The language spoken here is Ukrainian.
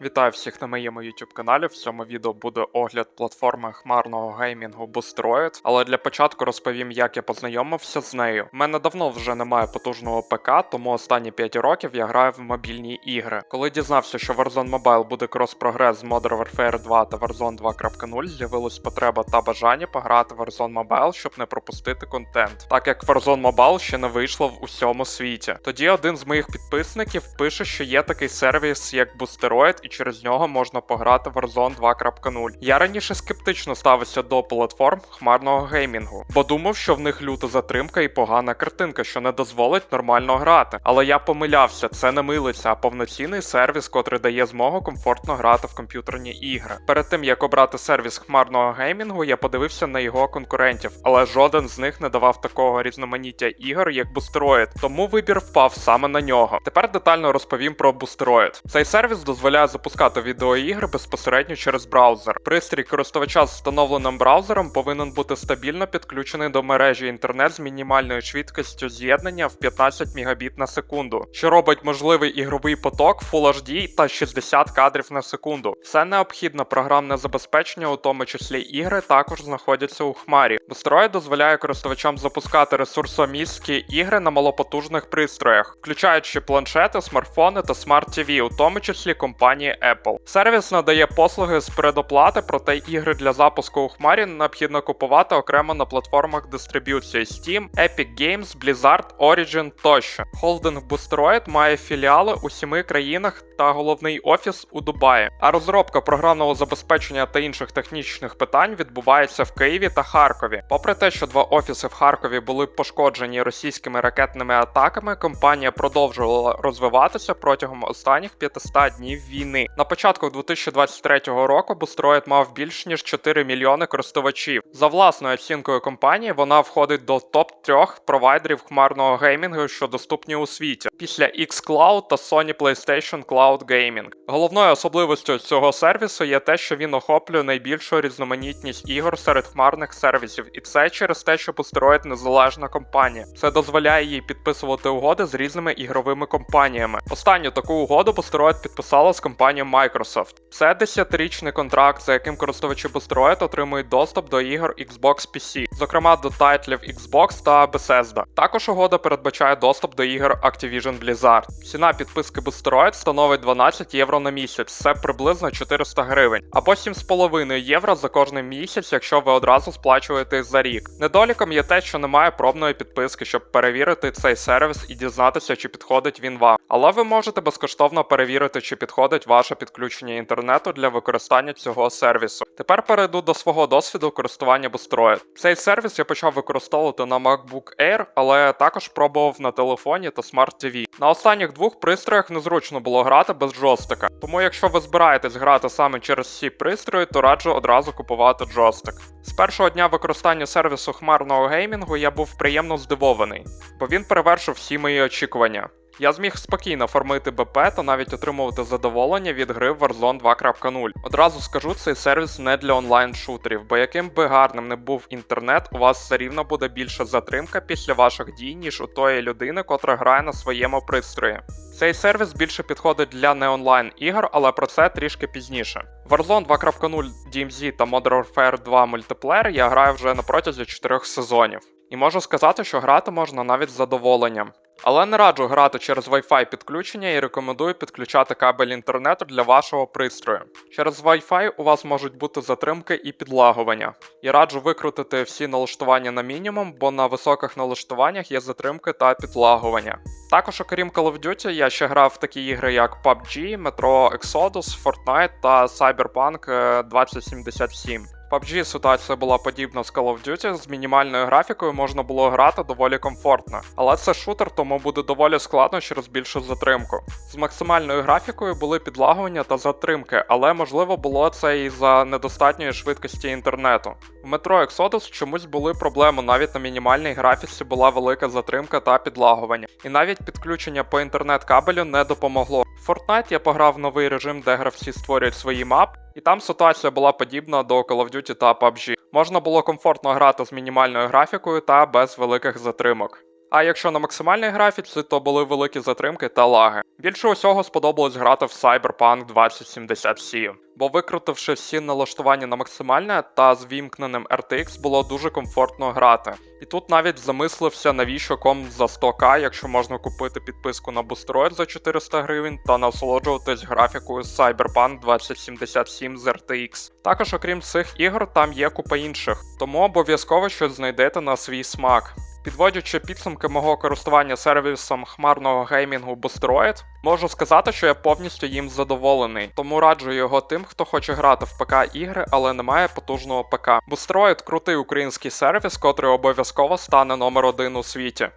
Вітаю всіх на моєму YouTube каналі. В цьому відео буде огляд платформи хмарного геймінгу Boostroid, але для початку розповім, як я познайомився з нею. У мене давно вже немає потужного ПК, тому останні 5 років я граю в мобільні ігри. Коли дізнався, що Warzone Mobile буде крос-прогрес з Modern Warfare 2 та Warzone 2.0, з'явилась потреба та бажання пограти в Warzone Mobile, щоб не пропустити контент, так як Warzone Mobile ще не вийшло в усьому світі. Тоді один з моїх підписників пише, що є такий сервіс, як Boosteroid, і через нього можна пограти в Warzone 2.0. Я раніше скептично ставився до платформ хмарного геймінгу, бо думав, що в них люта затримка і погана картинка, що не дозволить нормально грати. Але я помилявся, це не милиця, а повноцінний сервіс, котрий дає змогу комфортно грати в комп'ютерні ігри. Перед тим як обрати сервіс хмарного геймінгу, я подивився на його конкурентів, але жоден з них не давав такого різноманіття ігор, як Boosteroid, тому вибір впав саме на нього. Тепер детально розповім про Boosteroid. Цей сервіс дозволяє запускати відеоігри безпосередньо через браузер. Пристрій користувача з встановленим браузером повинен бути стабільно підключений до мережі інтернет з мінімальною швидкістю з'єднання в 15 Мбіт на секунду, що робить можливий ігровий поток Full HD та 60 кадрів на секунду. Все необхідне програмне забезпечення, у тому числі ігри, також знаходяться у хмарі. Boosteroid дозволяє користувачам запускати ресурсомістські ігри на малопотужних пристроях, включаючи планшети, смартфони та смарт TV, у тому числі компанії Apple. Сервіс надає послуги з предоплати, проте ігри для запуску у хмарі необхідно купувати окремо на платформах дистриб'юції Steam, Epic Games, Blizzard, Origin тощо. Холдинг Boosteroid має філіали у сіми країнах та головний офіс у Дубаї. А розробка програмного забезпечення та інших технічних питань відбувається в Києві та Харкові. Попри те, що два офіси в Харкові були пошкоджені російськими ракетними атаками, компанія продовжувала розвиватися протягом останніх 500 днів війни. На початку 2023 року Boosteroid мав більш ніж 4 мільйони користувачів. За власною оцінкою компанії, вона входить до топ 3 провайдерів хмарного геймінгу, що доступні у світі, після xCloud та Sony PlayStation Cloud Gaming. Головною особливостю цього сервісу є те, що він охоплює найбільшу різноманітність ігор серед хмарних сервісів, і це через те, що Boosteroid незалежна компанія. Це дозволяє їй підписувати угоди з різними ігровими компаніями. Останню таку угоду Boosteroid підписала з компанією Microsoft. Це 10-річний контракт, за яким користувачі Boosteroid отримують доступ до ігор Xbox PC, зокрема до тайтлів Xbox та Bethesda. Також угода передбачає доступ до ігор Activision Blizzard. Ціна підписки Boosteroid становить 12 євро на місяць, це приблизно 400 гривень, або 7,5 євро за кожний місяць, якщо ви одразу сплачуєте за рік. Недоліком є те, що немає пробної підписки, щоб перевірити цей сервіс і дізнатися, чи підходить він вам. Але ви можете безкоштовно перевірити, чи підходить ваше підключення інтернету для використання цього сервісу. Тепер перейду до свого досвіду користування Boosteroid. Цей сервіс я почав використовувати на MacBook Air, але також пробував на телефоні та Smart TV. На останніх двох пристроях незручно було грати без джойстика. Тому якщо ви збираєтесь грати саме через ці пристрої, то раджу одразу купувати джойстик. З першого дня використання сервісу хмарного геймінгу я був приємно здивований, бо він перевершив всі мої очікування. Я зміг спокійно формити БП та навіть отримувати задоволення від гри в Warzone 2.0. Одразу скажу, цей сервіс не для онлайн-шутерів, бо яким би гарним не був інтернет, у вас все рівно буде більша затримка після ваших дій, ніж у тої людини, котра грає на своєму пристрої. Цей сервіс більше підходить для не онлайн ігор, але про це трішки пізніше. Warzone 2.0 DMZ та Modern Warfare 2 мультиплеєр я граю вже на протязі 4 сезонів. І можу сказати, що грати можна навіть з задоволенням. Але не раджу грати через Wi-Fi підключення і рекомендую підключати кабель інтернету для вашого пристрою. Через Wi-Fi у вас можуть бути затримки і підлагування. І раджу викрутити всі налаштування на мінімум, бо на високих налаштуваннях є затримки та підлагування. Також, окрім Call of Duty, я ще грав в такі ігри, як PUBG, Metro Exodus, Fortnite та Cyberpunk е, 2077. PUBG ситуація була подібна з Call of Duty, з мінімальною графікою можна було грати доволі комфортно. Але це шутер, тому буде доволі складно через більшу затримку. З максимальною графікою були підлагування та затримки, але можливо було це і за недостатньої швидкості інтернету. В Metro Exodus чомусь були проблеми, навіть на мінімальній графіці була велика затримка та підлагування. І навіть підключення по інтернет-кабелю не допомогло. В Fortnite я пограв новий режим, де гравці створюють свої мап, і там ситуація була подібна до Call of Duty та PUBG. Можна було комфортно грати з мінімальною графікою та без великих затримок. А якщо на максимальній графіці, то були великі затримки та лаги. Більше усього сподобалось грати в Cyberpunk 2077, бо викрутивши всі налаштування на максимальне та з вімкненим RTX було дуже комфортно грати. І тут навіть замислився, навіщо ком за 100к, якщо можна купити підписку на Boosteroid за 400 гривень та насолоджуватись графікою Cyberpunk 2077 з RTX. Також, окрім цих ігор, там є купа інших, тому обов'язково щось знайдете на свій смак. Підводячи підсумки мого користування сервісом хмарного геймінгу Boosteroid, можу сказати, що я повністю їм задоволений, тому раджу його тим, хто хоче грати в ПК ігри, але не має потужного ПК. Boosteroid – крутий український сервіс, котрий обов'язково стане номер один у світі.